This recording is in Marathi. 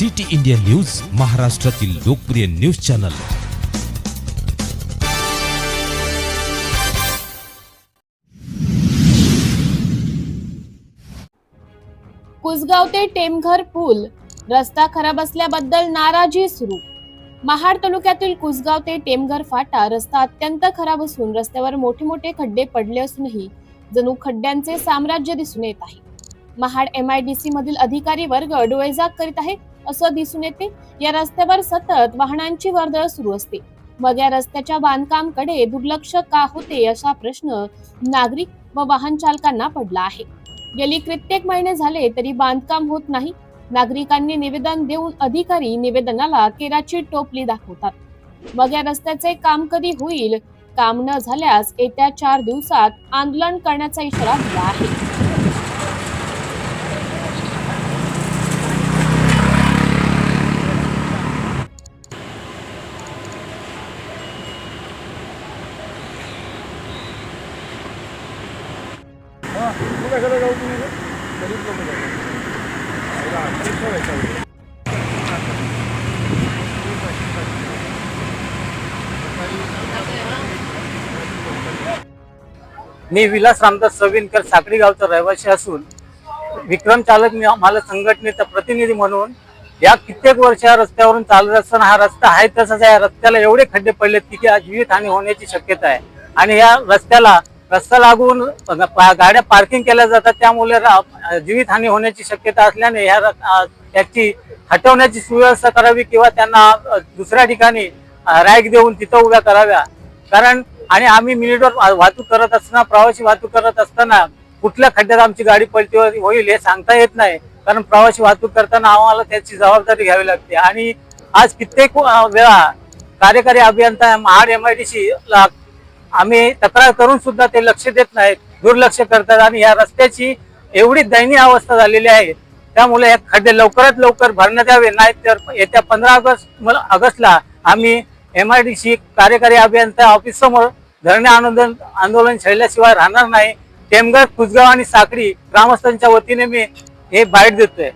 सिटी इंडिया न्यूज महाराष्ट्रातील लोकप्रिय न्यूज चॅनल. कुसगाव ते टेमघर पूल रस्ता खराब असल्याबद्दल नाराजी सुरू. महाड तालुक्यातील कुसगाव ते टेमघर फाटा रस्ता अत्यंत खराब असून रस्त्यावर मोठे मोठे खड्डे पडले असूनही जणू खड्ड्यांचे साम्राज्य दिसून येत आहे. महाड एम आय डी मधील अधिकारी वर्ग डोळेजाग करीत आहे. असं दिसून येते. या रस्त्यावर सतत वाहनांची वर्दळ सुरू असते. मग या रस्त्याच्या बांधकामकडे दुर्लक्ष का होते असा प्रश्न नागरिक व वाहन चालकांना पडला आहे. गेली कित्येक महिने झाले तरी बांधकाम होत नाही. नागरिकांनी निवेदन देऊन अधिकारी निवेदनाला केराची टोपली दाखवतात. मग या रस्त्याचे काम कधी होईल? काम न झाल्यास येत्या चार दिवसात आंदोलन करण्याचा इशारा दिला आहे. मी विलास रामदास सविनकर साखरी गावचा रहिवासी असून विक्रम चालक मी- मला संघटनेचा प्रतिनिधी म्हणून या कित्येक वर्ष या रस्त्यावरून चालत असताना हा रस्ता आहे तसाच या रस्त्याला एवढे खड्डे पडलेत की आज जीवितहानी होण्याची शक्यता आहे. आणि या रस्त्याला रस्ता लागून पा- गाड्या पार्किंग केल्या जातात त्यामुळे रा- जीवितहानी होण्याची शक्यता असल्याने ह्या र- त्याची हटवण्याची सुव्यवस्था करावी किंवा त्यांना दुसऱ्या ठिकाणी रॅक देऊन तिथं उभ्या कराव्या. कारण आणि आम्ही मिनिटवर वा- वाहतूक करत असताना प्रवासी वाहतूक करत असताना कुठल्या खड्ड्यात आमची गाडी पलटी होईल हे सांगता येत नाही. कारण प्रवासी वाहतूक करताना आम्हाला त्याची जबाबदारी घ्यावी लागते. आणि आज कित्येक वेळा कार्यकारी अभियंता Mahad M I D C आम्ही तक्रार करून सुद्धा ते लक्ष देत नाहीत दुर्लक्ष करतात आणि या रस्त्याची एवढी दयनीय अवस्था झालेली आहे. त्यामुळे हे खड्डे लवकरात लवकर भरण्यात यावे नाहीत तर येत्या पंधरा ऑगस्ट ऑगस्टला आम्ही एम आय डी सी कार्यकारी अभियंता ऑफिस समोर धरणे आंदोलन आंदोलन छेडल्याशिवाय राहणार नाही. टेमगाव कुसगाव आणि साखळी ग्रामस्थांच्या वतीने मी हे बाईट देतोय.